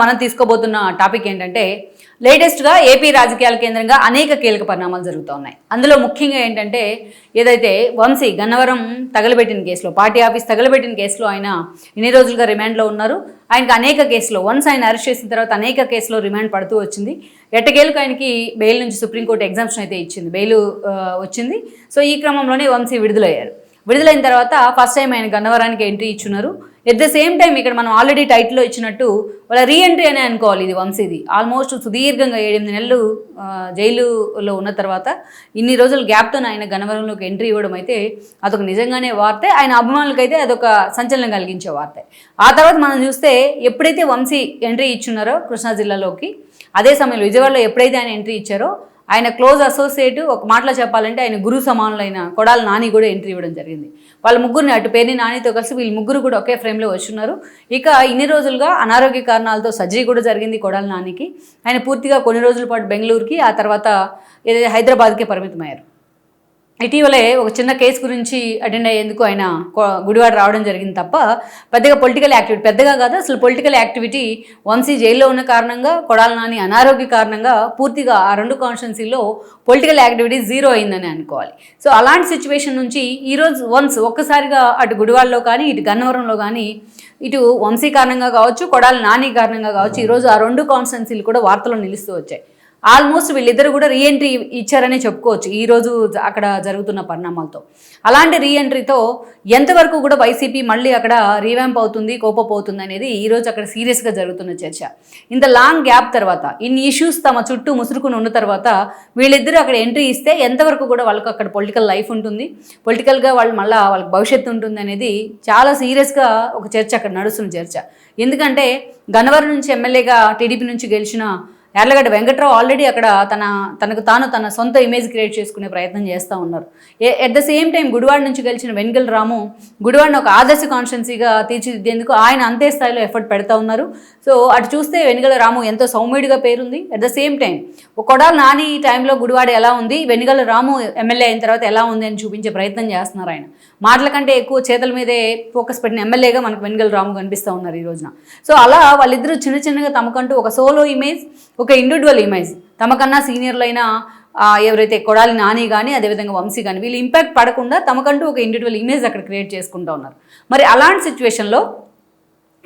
మనం తీసుకోబోతున్న టాపిక్ ఏంటంటే లేటెస్ట్గా ఏపీ రాజకీయాల కేంద్రంగా అనేక కీలక పరిణామాలు జరుగుతూ ఉన్నాయి. అందులో ముఖ్యంగా ఏంటంటే ఏదైతే వంశీ గన్నవరం తగలబెట్టిన కేసులో పార్టీ ఆఫీస్ తగలబెట్టిన కేసులో ఆయన ఇన్ని రోజులుగా రిమాండ్లో ఉన్నారు. ఆయనకు అనేక కేసులో వన్స్ ఆయన అరెస్ట్ చేసిన తర్వాత అనేక కేసులో రిమాండ్ పడుతూ వచ్చింది. ఎట్టకేలకు ఆయనకి బెయిల్ నుంచి సుప్రీంకోర్టు ఎగ్జామ్షన్ అయితే ఇచ్చింది బెయిల్ వచ్చింది. సో ఈ క్రమంలోనే వంశీ విడుదలయ్యారు. విడుదలైన తర్వాత ఫస్ట్ టైం ఆయన గన్నవరానికి ఎంట్రీ ఇచ్చున్నారు. ఎట్ ద సేమ్ టైం ఇక్కడ మనం ఆల్రెడీ టైటిల్లో ఇచ్చినట్టు వాళ్ళ రీఎంట్రీ అనే అనుకోవాలి ఇది వంశీది. ఆల్మోస్ట్ సుదీర్ఘంగా ఏడెనిమిది నెలలు జైలులో ఉన్న తర్వాత ఇన్ని రోజుల గ్యాప్తో ఆయన గణవరంలోకి ఎంట్రీ ఇవ్వడం అయితే అదొక నిజంగానే వార్తే. ఆయన అభిమానులకైతే అదొక సంచలనం కలిగించే వార్తే. ఆ తర్వాత మనం చూస్తే ఎప్పుడైతే వంశీ ఎంట్రీ ఇచ్చున్నారో కృష్ణా జిల్లాలోకి అదే సమయంలో విజయవాడలో ఎప్పుడైతే ఆయన ఎంట్రీ ఇచ్చారో ఆయన క్లోజ్ అసోసియేట్ ఒక మాటలో చెప్పాలంటే ఆయన గురు సమానులైన కొడాల నాని కూడా ఎంట్రీ ఇవ్వడం జరిగింది. వాళ్ళ ముగ్గురిని అటు పేరుని నానితో కలిసి వీళ్ళు ముగ్గురు కూడా ఒకే ఫ్రేమ్లో వచ్చున్నారు. ఇక ఇన్ని రోజులుగా అనారోగ్య కారణాలతో సర్జరీ కూడా జరిగింది కొడాల నానికి. ఆయన పూర్తిగా కొన్ని రోజుల పాటు బెంగళూరుకి ఆ తర్వాత ఏదైతే హైదరాబాద్కే పరిమితమయ్యారు. ఇటీవలే ఒక చిన్న కేసు గురించి అటెండ్ అయ్యేందుకు ఆయన గుడివాడ రావడం జరిగింది తప్ప పెద్దగా పొలిటికల్ యాక్టివిటీ పెద్దగా కాదు అసలు పొలిటికల్ యాక్టివిటీ వంశీ జైల్లో ఉన్న కారణంగా కొడాల నాని అనారోగ్య కారణంగా పూర్తిగా ఆ రెండు కాన్స్టిట్యున్సీలో పొలిటికల్ యాక్టివిటీ జీరో అయిందని అనుకోవాలి. సో అలాంటి సిచ్యువేషన్ నుంచి ఈరోజు వన్స్ ఒక్కసారిగా అటు గుడివాడలో కానీ ఇటు గన్నవరంలో కానీ ఇటు వంశీ కారణంగా కావచ్చు కొడాల నాని కారణంగా కావచ్చు ఈరోజు ఆ రెండు కాన్స్టిట్యున్సీలు కూడా వార్తల్లో నిలుస్తూ వచ్చాయి. ఆల్మోస్ట్ వీళ్ళిద్దరు కూడా రీఎంట్రీ ఇచ్చారనే చెప్పుకోవచ్చు. ఈరోజు అక్కడ జరుగుతున్న పరిణామాలతో. అలాంటి రీఎంట్రీతో ఎంతవరకు కూడా వైసీపీ మళ్ళీ అక్కడ రీవ్యాంప్ అవుతుంది కోపపోతుంది అవుతుంది అనేది ఈరోజు అక్కడ సీరియస్గా జరుగుతున్న చర్చ. ఇంత లాంగ్ గ్యాప్ తర్వాత ఇన్ని ఇష్యూస్ తమ చుట్టూ ముసురుకుని ఉన్న తర్వాత వీళ్ళిద్దరూ అక్కడ ఎంట్రీ ఇస్తే ఎంతవరకు కూడా వాళ్ళకు అక్కడ పొలిటికల్ లైఫ్ ఉంటుంది పొలిటికల్గా వాళ్ళు మళ్ళీ వాళ్ళకి భవిష్యత్తు ఉంటుంది అనేది చాలా సీరియస్గా ఒక చర్చ అక్కడ నడుస్తున్న చర్చ. ఎందుకంటే గన్నవరం నుంచి ఎమ్మెల్యేగా టీడీపీ నుంచి గెలిచిన యార్లగడ్డ వెంకట్రావు ఆల్రెడీ అక్కడ తన తనకు తాను తన సొంత ఇమేజ్ క్రియేట్ చేసుకునే ప్రయత్నం చేస్తూ ఉన్నారు. At the same time Gudivada నుంచి గెలిచిన వెంగల్ రాము గుడివాడిని ఒక ఆదర్శ కాన్స్టెన్సీగా తీర్చిదిద్దేందుకు ఆయన అంతే స్థాయిలో ఎఫర్ట్ పెడతా ఉన్నారు. సో అటు చూస్తే వెనుగల రాము ఎంతో సౌమ్యుడిగా పేరుంది. At the same time Kodali Nani టైంలో గుడివాడ ఎలా ఉంది వెనుగల రాము ఎమ్మెల్యే అయిన తర్వాత ఎలా ఉంది అని చూపించే ప్రయత్నం చేస్తున్నారు ఆయన. మాటల కంటే ఎక్కువ చేతల మీదే ఫోకస్ పెట్టిన ఎమ్మెల్యేగా మనకు వెనుగల రాము కనిపిస్తూ ఉన్నారు ఈ రోజున. సో అలా వాళ్ళిద్దరూ చిన్న చిన్నగా తమకంటూ ఒక సోలో ఇమేజ్ ఒక ఇండివిజువల్ ఇమేజ్ తమకన్నా సీనియర్లైన ఎవరైతే కొడాలి నాని కానీ అదేవిధంగా వంశీ కానీ వీళ్ళు ఇంపాక్ట్ పడకుండా తమకంటూ ఒక ఇండివిజువల్ ఇమేజ్ అక్కడ క్రియేట్ చేసుకుంటూ ఉన్నారు. మరి అలాంటి సిచ్యువేషన్లో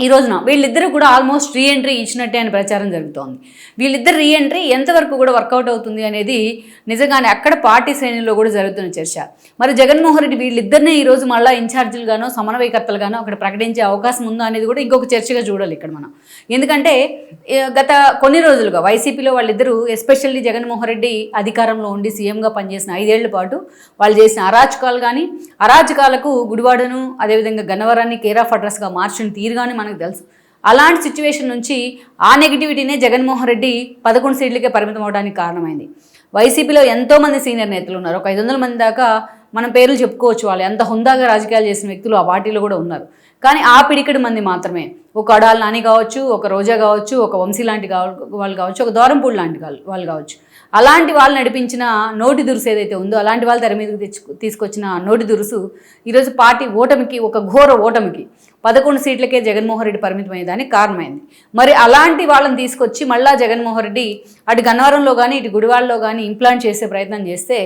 ఈ రోజున వీళ్ళిద్దరూ కూడా ఆల్మోస్ట్ రీఎంట్రీ ఇచ్చినట్టే అని ప్రచారం జరుగుతోంది. వీళ్ళిద్దరు రీఎంట్రీ ఎంతవరకు కూడా వర్కౌట్ అవుతుంది అనేది నిజంగానే అక్కడ పార్టీ శ్రేణుల్లో కూడా జరుగుతున్న చర్చ. మరి జగన్మోహన్ రెడ్డి వీళ్ళిద్దరినే ఈ రోజు మళ్ళీ ఇన్ఛార్జీలుగానో సమన్వయకర్తలుగానో అక్కడ ప్రకటించే అవకాశం ఉందా అనేది కూడా ఇంకొక చర్చగా చూడాలి ఇక్కడ మనం. ఎందుకంటే గత కొన్ని రోజులుగా వైసీపీలో వాళ్ళిద్దరూ ఎస్పెషల్లీ జగన్మోహన్ రెడ్డి అధికారంలో ఉండి సీఎంగా పనిచేసిన ఐదేళ్ళ పాటు వాళ్ళు చేసిన అరాచకాలు కానీ అరాచకాలకు గుడివాడను అదేవిధంగా గన్నవరాన్ని కేర్ ఆఫ్ అడ్రస్గా మార్చిన తీరు కానీ మనకు తెలుసు. అలాంటి సిచ్యువేషన్ నుంచి ఆ నెగిటివిటీనే జగన్మోహన్ రెడ్డి పదకొండు సీట్లకే పరిమితం అవడానికి కారణమైంది. వైసీపీలో ఎంతోమంది సీనియర్ నేతలు ఉన్నారు. ఒక ఐదు వందల మంది దాకా మనం పేర్లు చెప్పుకోవచ్చు వాళ్ళు. ఎంత హుందాగా రాజకీయాలు చేసిన వ్యక్తులు ఆ పార్టీలో కూడా ఉన్నారు. కానీ ఆ పిడికడి మంది మాత్రమే. ఒక అడాల్ నాని కావచ్చు ఒక రోజా కావచ్చు ఒక వంశీ లాంటి వాళ్ళు కావచ్చు ఒక దూరంపూడి లాంటి వాళ్ళు కావచ్చు. అలాంటి వాళ్ళు నడిపించిన నోటి దురుసు ఏదైతే ఉందో అలాంటి వాళ్ళు తెర మీదకి తెచ్చు తీసుకొచ్చిన నోటి దురుసు ఈరోజు పార్టీ ఓటమికి ఒక ఘోర ఓటమికి పదకొండు సీట్లకే జగన్మోహన్ రెడ్డి పరిమితమయ్యేదానికి కారణమైంది. మరి అలాంటి వాళ్ళని తీసుకొచ్చి మళ్ళా జగన్మోహన్ రెడ్డి అటు గన్నవరంలో కానీ ఇటు గుడివాడలో కానీ ఇంప్లాంట్ చేసే ప్రయత్నం చేస్తే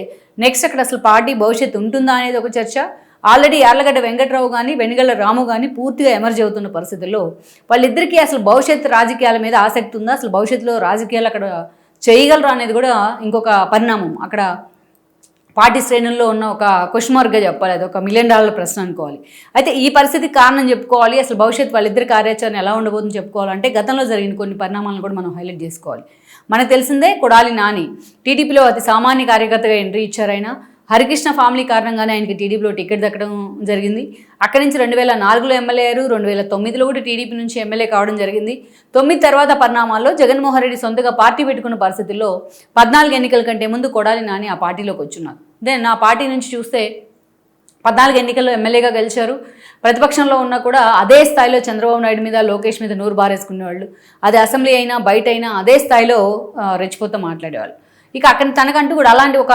నెక్స్ట్ అక్కడ అసలు పార్టీ భవిష్యత్తు ఉంటుందా అనేది ఒక చర్చ. ఆల్రెడీ యార్లగడ్డ వెంకట్రావు కానీ వెనుగళ్ళ రాము కానీ పూర్తిగా ఎమర్జ్ అవుతున్న పరిస్థితుల్లో వాళ్ళిద్దరికీ అసలు భవిష్యత్తు రాజకీయాల మీద ఆసక్తి ఉందా? అసలు భవిష్యత్తులో రాజకీయాలు అక్కడ చేయగలరా అనేది కూడా ఇంకొక పరిణామం. అక్కడ పార్టీ శ్రేణుల్లో ఉన్న ఒక క్వశ్చన్ మార్క్గా చెప్పాలి. అది ఒక మిలియన్ డాలర్ల ప్రశ్న అనుకోవాలి. అయితే ఈ పరిస్థితికి కారణం చెప్పుకోవాలి. అసలు భవిష్యత్ వాళ్ళిద్దరి కార్యాచరణ ఎలా ఉండబోతుందో చెప్పుకోవాలంటే గతంలో జరిగిన కొన్ని పరిణామాలను కూడా మనం హైలైట్ చేసుకోవాలి. మనకు తెలిసిందే కొడాలి నాని. టీడీపీలో అతి సామాన్య కార్యకర్తగా ఎంట్రీ ఇచ్చారు హరికృష్ణ ఫ్యామిలీ కారణంగానే ఆయనకి టీడీపీలో టికెట్ దక్కడం జరిగింది. అక్కడి నుంచి రెండు వేల నాలుగులో ఎమ్మెల్యే అయ్యారు. రెండు వేల తొమ్మిదిలో కూడా టీడీపీ నుంచి ఎమ్మెల్యే కావడం జరిగింది. తొమ్మిది తర్వాత పరిణామాల్లో జగన్మోహన్ రెడ్డి సొంతగా పార్టీ పెట్టుకున్న పరిస్థితుల్లో పద్నాలుగు ఎన్నికల కంటే ముందు కొడాలి నాని ఆ పార్టీలోకి వచ్చున్నారు. దెన్ ఆ పార్టీ నుంచి చూస్తే పద్నాలుగు ఎన్నికల్లో ఎమ్మెల్యేగా గెలిచారు. ప్రతిపక్షంలో ఉన్నా కూడా అదే స్థాయిలో చంద్రబాబు నాయుడు మీద లోకేష్ మీద నూరు బారేసుకునేవాళ్ళు. అది అసెంబ్లీ అయినా బయట అయినా అదే స్థాయిలో రెచ్చిపోతూ మాట్లాడేవాళ్ళు. ఇక అక్కడ తనకంటూ కూడా అలాంటి ఒక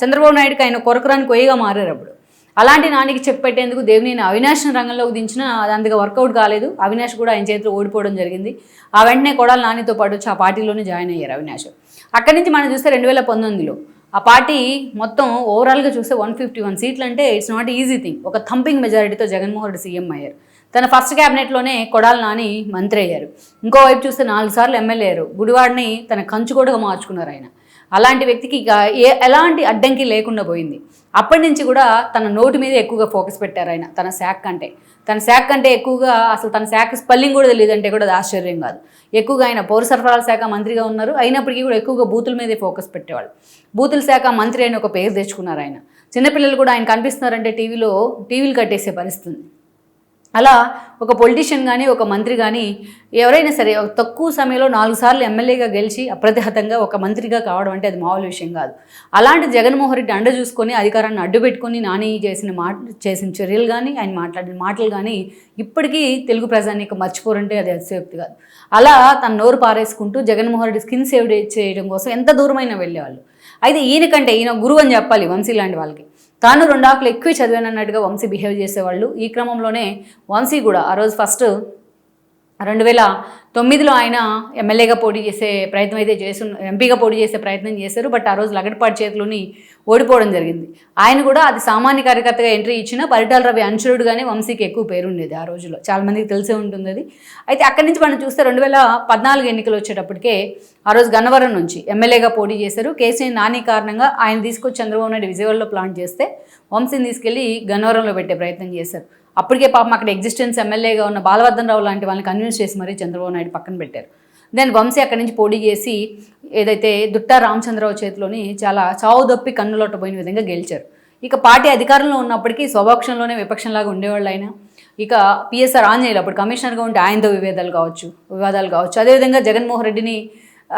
చంద్రబాబు నాయుడుకి ఆయన కొరకురాని కొయ్యగా మారారు అప్పుడు. అలాంటి నానికి చెప్పెట్టేందుకు దేవుని అవినాష్ రంగంలోకి దించినా అది అంతగా వర్కౌట్ కాలేదు. అవినాష్ కూడా ఆయన చేతిలో ఓడిపోవడం జరిగింది. ఆ వెంటనే కొడాల నానితో పాటు వచ్చి ఆ పార్టీలోనే జాయిన్ అయ్యారు అవినాష్. అక్కడి నుంచి మనం చూస్తే రెండు వేల పంతొమ్మిదిలో ఆ పార్టీ మొత్తం ఓవరాల్గా చూస్తే వన్ ఫిఫ్టీ వన్ సీట్లు అంటే ఇట్స్ నాట్ ఈజీ థింగ్ ఒక థంపింగ్ మెజారిటీతో జగన్మోహన్ రెడ్డి సీఎం అయ్యారు. తన ఫస్ట్ క్యాబినెట్లోనే కొడాల నాని మంత్రి అయ్యారు. ఇంకోవైపు చూస్తే నాలుగు సార్లు ఎమ్మెల్యే అయ్యారు. గుడివాడిని తన కంచు కూడా మార్చుకున్నారు ఆయన. అలాంటి వ్యక్తికి ఇక ఏ ఎలాంటి అడ్డంకి లేకుండా పోయింది. అప్పటి నుంచి కూడా తన నోటి మీద ఎక్కువగా ఫోకస్ పెట్టారు ఆయన తన శాఖ కంటే. తన శాఖ కంటే ఎక్కువగా అసలు తన శాఖ స్పెల్లింగ్ కూడా తెలియదంటే కూడా అది ఆశ్చర్యం కాదు. ఎక్కువగా ఆయన పౌర సరఫరాల శాఖ మంత్రిగా ఉన్నారు. అయినప్పటికీ కూడా ఎక్కువగా బూతుల మీదే ఫోకస్ పెట్టేవాళ్ళు. బూతుల శాఖ మంత్రి అని ఒక పేరు తెచ్చుకున్నారు ఆయన. చిన్నపిల్లలు కూడా ఆయన కనిపిస్తున్నారంటే టీవీలో టీవీలు కట్టేసే పరిస్థితి అలా ఒక పొలిటీషియన్ కానీ ఒక మంత్రి కానీ ఎవరైనా సరే తక్కువ సమయంలో నాలుగు సార్లు ఎమ్మెల్యేగా గెలిచి అప్రతిహతంగా ఒక మంత్రిగా కావడం అంటే అది మామూలు విషయం కాదు. అలాంటి జగన్మోహన్ రెడ్డి అండ చూసుకొని అధికారాన్ని అడ్డు పెట్టుకొని నాని చేసిన మాట చేసిన చర్యలు కానీ ఆయన మాట్లాడిన మాటలు కానీ ఇప్పటికీ తెలుగు ప్రజానికి మర్చిపోరంటే అది అతిశయోక్తి కాదు. అలా తన నోరు పారేసుకుంటూ జగన్మోహన్ రెడ్డి స్కిన్ సేవ్ చేయడం కోసం ఎంత దూరమైనా వెళ్ళేవాళ్ళు. అయితే ఈయనకంటే ఈయన గురువు అని చెప్పాలి వంశీ లాంటి వాళ్ళకి. తాను రెండు ఆకులు ఎక్కువ చదివానన్నట్టుగా వంశీ బిహేవ్ చేసేవాళ్ళు. ఈ క్రమంలోనే వంశీ కూడా ఆ రోజు ఫస్ట్ రెండు వేల తొమ్మిదిలో ఆయన ఎమ్మెల్యేగా పోటీ చేసే ప్రయత్నం అయితే చేసు ఎంపీగా పోటీ చేసే ప్రయత్నం చేశారు. బట్ ఆ రోజు లగడపాటి చేతిలోని ఓడిపోవడం జరిగింది. ఆయన కూడా అది సామాన్య కార్యకర్తగా ఎంట్రీ ఇచ్చిన పరిటాల రవి అంచురుడుగానే వంశీకి ఎక్కువ పేరు ఉండేది ఆ రోజుల్లో చాలామందికి తెలిసే ఉంటుంది అది. అయితే అక్కడి నుంచి మనం చూస్తే రెండు వేల పద్నాలుగు ఎన్నికలు వచ్చేటప్పటికే ఆ రోజు గన్నవరం నుంచి ఎమ్మెల్యేగా పోటీ చేశారు. కేసీఆర్ నాని కారణంగా ఆయన తీసుకొచ్చి చంద్రబాబు నాయుడు విజయవాడలో ప్లాన్ చేస్తే వంశీని తీసుకెళ్ళి గన్నవరంలో పెట్టే ప్రయత్నం చేశారు. అప్పటికే పాపం అక్కడ ఎగ్జిస్టెన్స్ ఎమ్మెల్యేగా ఉన్న బాలవర్ధన్ రావు లాంటి వాళ్ళని కన్విన్స్ చేసి మరీ చంద్రబాబు నాయుడు పక్కన పెట్టారు. దెన్ వంశీ అక్కడి నుంచి పోటీ చేసి ఏదైతే దుట్టా రామచంద్రరావు చేతిలోని చాలా చావు దప్పి కన్నులొట్టబోయిన విధంగా గెలిచారు. ఇక పార్టీ అధికారంలో ఉన్నప్పటికీ స్వపక్షంలోనే విపక్షంలాగా ఉండేవాళ్ళు ఆయన. ఇక పిఎస్ఆర్ ఆంజనేయులు అప్పుడు కమిషనర్గా ఉంటే ఆయనతో విభేదాలు కావచ్చు వివాదాలు కావచ్చు. అదేవిధంగా జగన్మోహన్ రెడ్డిని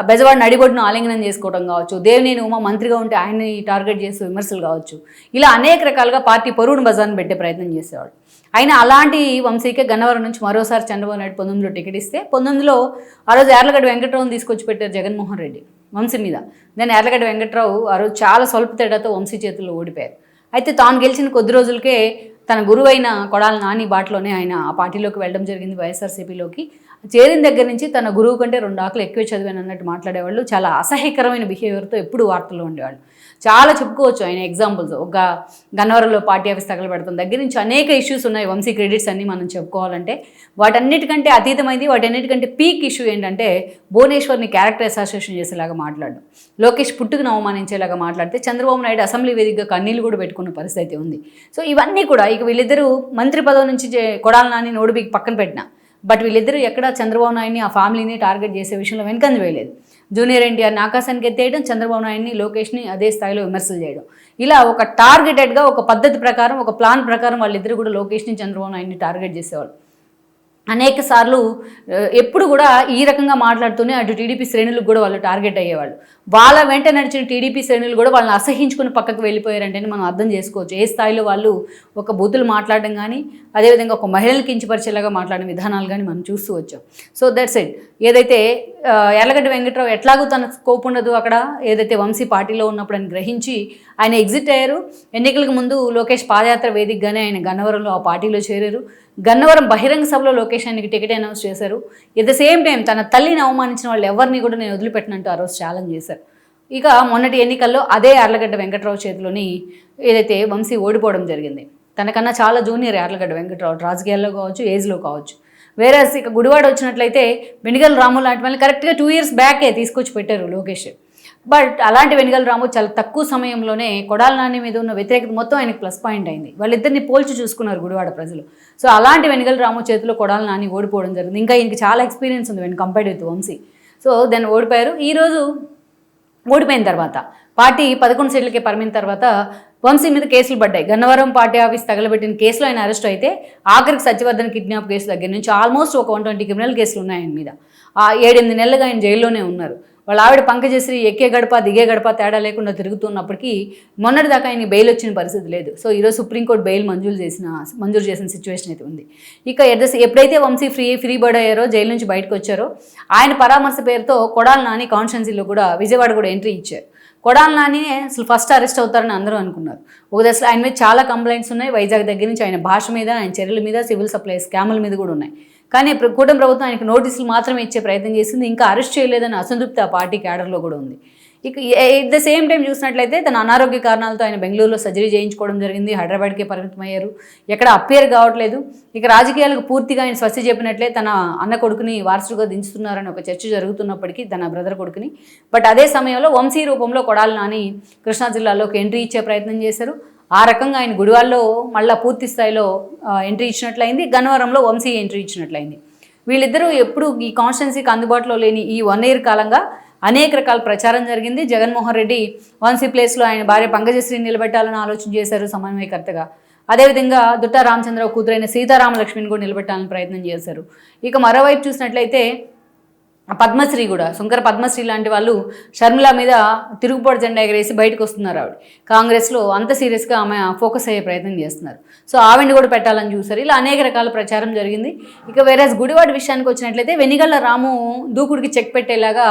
బెజవాడిని అడిగొడ్డును ఆలింగనం చేసుకోవడం కావచ్చు దేవినేని ఉమా మంత్రిగా ఉంటే ఆయన్ని టార్గెట్ చేసే విమర్శలు కావచ్చు. ఇలా అనేక రకాలుగా పార్టీ పొరుగును బజార్ను పెట్టే ప్రయత్నం చేసేవాడు. అయినా అలాంటి వంశీకే గన్నవరం నుంచి మరోసారి చంద్రబాబు నాయుడు పంతొమ్మిదిలో టికెట్ ఇస్తే పంతొమ్మిదిలో ఆ రోజు యార్లగడ్డ వెంకట్రావుని తీసుకొచ్చి పెట్టారు జగన్మోహన్ రెడ్డి వంశీ మీద. దాని యార్లగడ్డ వెంకట్రావు ఆ రోజు చాలా స్వల్ప తేడాతో వంశీ చేతుల్లో ఓడిపోయారు. అయితే తాను గెలిచిన కొద్ది రోజులకే తన గురువైన కొడాల నాని బాటలోనే ఆయన ఆ పార్టీలోకి వెళ్ళడం జరిగింది వైఎస్ఆర్సీపీలోకి. చేరిన దగ్గర నుంచి తన గురువు కంటే రెండు ఆకులు ఎక్కువ చదివాను అన్నట్టు మాట్లాడేవాళ్ళు. చాలా అసహ్యకరమైన బిహేవియర్తో ఎప్పుడు వార్తల్లో ఉండేవాళ్ళు. చాలా చెప్పుకోవచ్చు ఆయన ఎగ్జాంపుల్స్ ఒక గన్నవరంలో పార్టీ ఆఫీస్ తగలబెడతాం దగ్గర నుంచి అనేక ఇష్యూస్ ఉన్నాయి. వంశీ క్రెడిట్స్ అన్ని మనం చెప్పుకోవాలంటే. వాటన్నిటికంటే అతీతమైంది వాటన్నిటికంటే పీక్ ఇష్యూ ఏంటంటే భువనేశ్వర్ని క్యారెక్టర్ అసోసియేషన్ చేసేలాగా మాట్లాడడం లోకేష్ పుట్టుకుని అవమానించేలాగా మాట్లాడితే చంద్రబాబు నాయుడు అసెంబ్లీ వేదికగా కన్నీళ్ళు కూడా పెట్టుకున్న పరిస్థితి ఉంది. సో ఇవన్నీ కూడా ఇక వీళ్ళిద్దరూ మంత్రి పదవి నుంచి చే- కొడాల నాని నోడిబికి పక్కన పెట్టిన. బట్ వీళ్ళిద్దరూ ఎక్కడ చంద్రబాబు నాయుడిని ఆ ఫ్యామిలీని టార్గెట్ చేసే విషయంలో వెనకంజ వేయలేదు. జూనియర్ ఎన్టీఆర్ని ఆకాశానికి ఎత్తేయడం చంద్రబాబు నాయుడిని లోకేష్ని అదే స్థాయిలో విమర్శలు చేయడం. ఇలా ఒక టార్గెటెడ్గా ఒక పద్ధతి ప్రకారం ఒక ప్లాన్ ప్రకారం వాళ్ళిద్దరూ కూడా లోకేష్ని చంద్రబాబు నాయుడిని టార్గెట్ చేసేవాళ్ళు. అనేక సార్లు ఎప్పుడు కూడా ఈ రకంగా మాట్లాడుతూనే అటు టీడీపీ శ్రేణులకు కూడా వాళ్ళు టార్గెట్ అయ్యేవాళ్ళు. వాళ్ళ వెంట నడిచిన టీడీపీ శ్రేణులు కూడా వాళ్ళని అసహించుకుని పక్కకు వెళ్ళిపోయారంటే మనం అర్థం చేసుకోవచ్చు. ఏ స్థాయిలో వాళ్ళు ఒక బూతులు మాట్లాడడం కానీ అదేవిధంగా ఒక మహిళలు కించపరిచేలాగా మాట్లాడిన విధానాలు కానీ మనం చూస్తూ వచ్చాం. సో దట్స్ ఇట్ ఏదైతే ఆ, వెంకట్రావు ఎట్లాగూ తన స్కోప్ ఉండదు అక్కడ ఏదైతే వంశీ పార్టీలో ఉన్నప్పుడు అని గ్రహించి ఆయన ఎగ్జిట్ అయ్యారు. ఎన్నికలకు ముందు లోకేష్ పాదయాత్ర వేదికగానే ఆయన గన్నవరంలో ఆ పార్టీలో చేరారు. గన్నవరం బహిరంగ సభలో లోకేష్ ఆయనకి టికెట్ అనౌన్స్ చేశారు. ఎట్ ద సేమ్ టైం తన తల్లిని అవమానించిన వాళ్ళు ఎవరిని కూడా నేను వదిలిపెట్టినట్టు ఆ రోజు ఛాలెంజ్ చేశారు. ఇక మొన్నటి ఎన్నికల్లో అదే యార్లగడ్డ వెంకట్రావు చేతిలోని ఏదైతే వంశీ ఓడిపోవడం జరిగింది. తనకన్నా చాలా జూనియర్ యార్లగడ్డ వెంకట్రావు రాజకీయాల్లో కావచ్చు ఏజ్లో కావచ్చు. వేరే ఇక గుడివాడ వచ్చినట్లయితే వెనిగల్ రాము లాంటి వాళ్ళని కరెక్ట్గా టూ ఇయర్స్ బ్యాకే తీసుకొచ్చి పెట్టారు లోకేష్. బట్ అలాంటి వెనుగల రాము చాలా తక్కువ సమయంలోనే కొడాల నాని మీద ఉన్న వ్యతిరేకత మొత్తం ఆయనకు ప్లస్ పాయింట్ అయింది. వాళ్ళిద్దరిని పోల్చి చూసుకున్నారు గుడివాడ ప్రజలు. సో అలాంటి వెనుగల రాము చేతిలో కొడాల నాని ఓడిపోవడం జరిగింది. ఇంకా ఈయనకి చాలా ఎక్స్పీరియన్స్ ఉంది when compared with Vamsi. So దాన్ని ఓడిపోయారు. ఈరోజు ఓడిపోయిన తర్వాత పార్టీ పదకొండు సీట్లకే పరిమిన తర్వాత వంశీ మీద కేసులు పడ్డాయి. గన్నవరం పార్టీ ఆఫీస్ తగలబెట్టిన కేసులో ఆయన అరెస్ట్ అయితే ఆఖరికి సత్యవర్ధన్ కిడ్నాప్ కేసు దగ్గర నుంచి ఆల్మోస్ట్ ఒక వన్ ట్వంటీ క్రిమినల్ కేసులు ఉన్నాయి ఆయన మీద. ఏడెనిమిది నెలలుగా ఆయన జైల్లోనే ఉన్నారు. వాళ్ళ ఆవిడ పంకజశ్రీ ఎక్కే గడప దిగే గడప తేడా లేకుండా తిరుగుతున్నప్పటికీ మొన్నటి దాకా ఆయన బెయిల్ వచ్చిన పరిస్థితి లేదు. సో ఈరోజు సుప్రీంకోర్టు బెయిల్ మంజూరు చేసిన మంజూరు చేసిన సిచ్యువేషన్ అయితే ఉంది. ఇక ఎట్ ఎప్పుడైతే వంశీ ఫ్రీ ఫ్రీ బర్డ్ అయ్యారో జైలు నుంచి బయటకు వచ్చారో ఆయన పరామర్శ పేరుతో కొడాల నాని కాన్స్టెన్సీలో కూడా విజయవాడ కూడా ఎంట్రీ ఇచ్చారు. కొడాల నాని అసలు ఫస్ట్ అరెస్ట్ అవుతారని అందరూ అనుకున్నారు. ఒక దశలో ఆయన మీద చాలా కంప్లైంట్స్ ఉన్నాయి. వైజాగ్ దగ్గర నుంచి ఆయన భాష మీద ఆయన చర్యల మీద సివిల్ సప్లై స్కాముల మీద కూడా ఉన్నాయి. కానీ కూటమి ప్రభుత్వం ఆయనకు నోటీసులు మాత్రమే ఇచ్చే ప్రయత్నం చేసింది. ఇంకా అరెస్ట్ చేయలేదని అసంతృప్తి ఆ పార్టీ క్యాడర్లో కూడా ఉంది. ఇక ఎట్ ద సేమ్ టైం చూసినట్లయితే తన అనారోగ్య కారణాలతో ఆయన బెంగళూరులో సర్జరీ చేయించుకోవడం జరిగింది. హైదరాబాద్కే పరిమితమయ్యారు. ఎక్కడ అప్పేర్ కావట్లేదు. ఇక రాజకీయాలకు పూర్తిగా ఆయన స్వస్తి చెప్పినట్లే తన అన్న కొడుకుని వారసుగా దించుతున్నారని ఒక చర్చ జరుగుతున్నప్పటికీ తన బ్రదర్ కొడుకుని. బట్ అదే సమయంలో వంశీ రూపంలో కొడాలి నాని కృష్ణా జిల్లాలోకి ఎంట్రీ ఇచ్చే ప్రయత్నం చేశారు. ఆ రకంగా ఆయన గుడివాల్లో మళ్ళా పూర్తి స్థాయిలో ఎంట్రీ ఇచ్చినట్లయింది. గన్నవరంలో వంశీ ఎంట్రీ ఇచ్చినట్లయింది. వీళ్ళిద్దరూ ఎప్పుడు ఈ కాన్స్టిట్యున్సీకి అందుబాటులో లేని ఈ వన్ ఇయర్ కాలంగా అనేక రకాల ప్రచారం జరిగింది. జగన్మోహన్ రెడ్డి వంశీ ప్లేస్లో ఆయన భార్య పంకజశ్రీని నిలబెట్టాలని ఆలోచన చేశారు సమన్వయకర్తగా. అదేవిధంగా దుట్టా రామచంద్ర కూతురైన సీతారామలక్ష్మిని కూడా నిలబెట్టాలని ప్రయత్నం చేశారు. ఇక మరోవైపు చూసినట్లయితే పద్మశ్రీ కూడా శంకర పద్మశ్రీ లాంటి వాళ్ళు షర్మిల మీద తిరుగుబాటు జెండా ఎగరేసి బయటకు వస్తున్నారు ఆవిడ. కాంగ్రెస్లో అంత సీరియస్గా ఆమె ఫోకస్ అయ్యే ప్రయత్నం చేస్తున్నారు. సో ఆవిడని కూడా పెట్టాలని చూసారు ఇలా అనేక రకాల ప్రచారం జరిగింది. ఇక వేరే గుడివాడ విషయానికి వచ్చినట్లయితే వెనిగళ్ళ రాము దూకుడికి చెక్ పెట్టేలాగా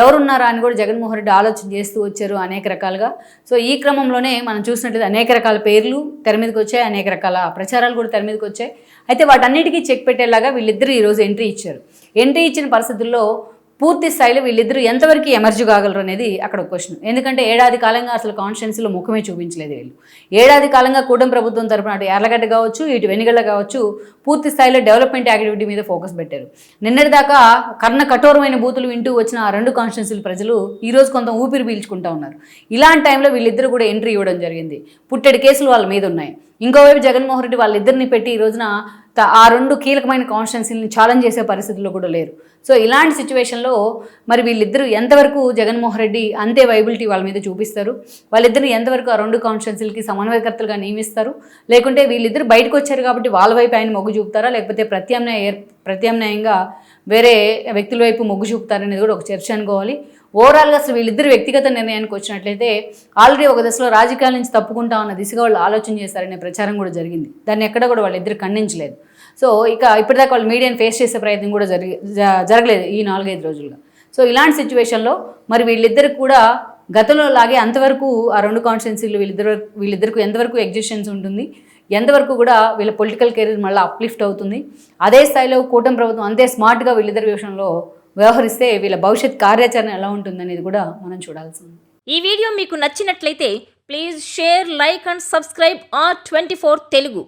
ఎవరున్నారా అని కూడా జగన్మోహన్ రెడ్డి ఆలోచన చేస్తూ వచ్చారు అనేక రకాలుగా. సో ఈ క్రమంలోనే మనం చూసినట్లయితే అనేక రకాల పేర్లు తెర మీదకి వచ్చాయి అనేక రకాల ప్రచారాలు కూడా తెర మీదకి వచ్చాయి. అయితే వాటన్నిటికీ చెక్ పెట్టేలాగా వీళ్ళిద్దరూ ఈరోజు ఎంట్రీ ఇచ్చారు. ఎంట్రీ ఇచ్చిన పరిస్థితుల్లో పూర్తి స్థాయిలో వీళ్ళిద్దరూ ఎంతవరకు ఎమర్జీ కాగలరు అనేది అక్కడ క్వశ్చన్. ఎందుకంటే ఏడాది కాలంగా అసలు కాన్స్టిట్యున్సీలో ముఖమే చూపించలేదు వీళ్ళు. ఏడాది కాలంగా కూటమి ప్రభుత్వం తరపున అటు ఎర్లగడ్డ కావచ్చు ఇటు వెనుగళ్ళ కావచ్చు పూర్తి స్థాయిలో డెవలప్మెంట్ యాక్టివిటీ మీద ఫోకస్ పెట్టారు. నిన్నటిదాకా కర్ణ కఠోరమైన బూతులు వింటూ వచ్చిన ఆ రెండు కాన్స్టిట్యున్సీల ప్రజలు ఈరోజు కొంత ఊపిరి పీల్చుకుంటా ఉన్నారు. ఇలాంటి టైంలో వీళ్ళిద్దరూ కూడా ఎంట్రీ ఇవ్వడం జరిగింది. పుట్టెడు కేసులు వాళ్ళ మీద ఉన్నాయి. ఇంకోవైపు జగన్మోహన్ రెడ్డి వాళ్ళిద్దరిని పెట్టి ఈ రోజున ఆ రెండు కీలకమైన కాన్స్టిట్యున్సీని ఛాలెంజ్ చేసే పరిస్థితుల్లో కూడా లేరు. సో ఇలాంటి సిచ్యువేషన్లో మరి వీళ్ళిద్దరూ ఎంతవరకు జగన్మోహన్ రెడ్డి అంతే వైబిలిటీ వాళ్ళ మీద చూపిస్తారు? వాళ్ళిద్దరిని ఎంతవరకు ఆ రెండు కాన్స్టిట్యున్సీలకి సమన్వయకర్తలుగా నియమిస్తారు? లేకుంటే వీళ్ళిద్దరు బయటకు వచ్చారు కాబట్టి వాళ్ళ వైపు ఆయన మొగ్గు చూపుతారా? లేకపోతే ప్రత్యామ్నాయ ప్రత్యామ్నాయంగా వేరే వ్యక్తుల వైపు మొగ్గు చూపుతారనేది కూడా ఒక చర్చ అనుకోవాలి. ఓవరాల్గా అసలు వీళ్ళిద్దరు వ్యక్తిగత నిర్ణయానికి వచ్చినట్లయితే ఆల్రెడీ ఒక దశలో రాజకీయాల నుంచి తప్పుకుంటా ఉన్న దిశగా వాళ్ళు ఆలోచన చేశారనే ప్రచారం కూడా జరిగింది. దాన్ని ఎక్కడ కూడా వాళ్ళిద్దరు ఖండించలేదు. సో ఇక ఇప్పటిదాకా వాళ్ళు మీడియాని ఫేస్ చేసే ప్రయత్నం కూడా జరిగి జ- జరగలేదు ఈ నాలుగైదు రోజులుగా. సో ఇలాంటి సిచ్యువేషన్లో మరి వీళ్ళిద్దరు కూడా గతంలో లాగే అంతవరకు ఆ రెండు కాన్స్టిట్యున్సీలు వీళ్ళిద్దరు వీళ్ళిద్దరికి ఎంతవరకు ఎగ్జిస్టెన్స్ ఉంటుంది ఎంతవరకు కూడా వీళ్ళ పొలిటికల్ కెరీర్ మళ్ళీ అప్లిఫ్ట్ అవుతుంది అదే స్థాయిలో కూటమి ప్రభుత్వం అంతే స్మార్ట్గా వీళ్ళిద్దరి విషయంలో వ్యవహరిస్తే వీళ్ళ భవిష్యత్ కార్యాచరణ ఎలా ఉంటుందనేది కూడా మనం చూడాల్సింది ఈ వీడియో మీకు నచ్చినట్లయితే please share like and subscribe R twenty Telugu.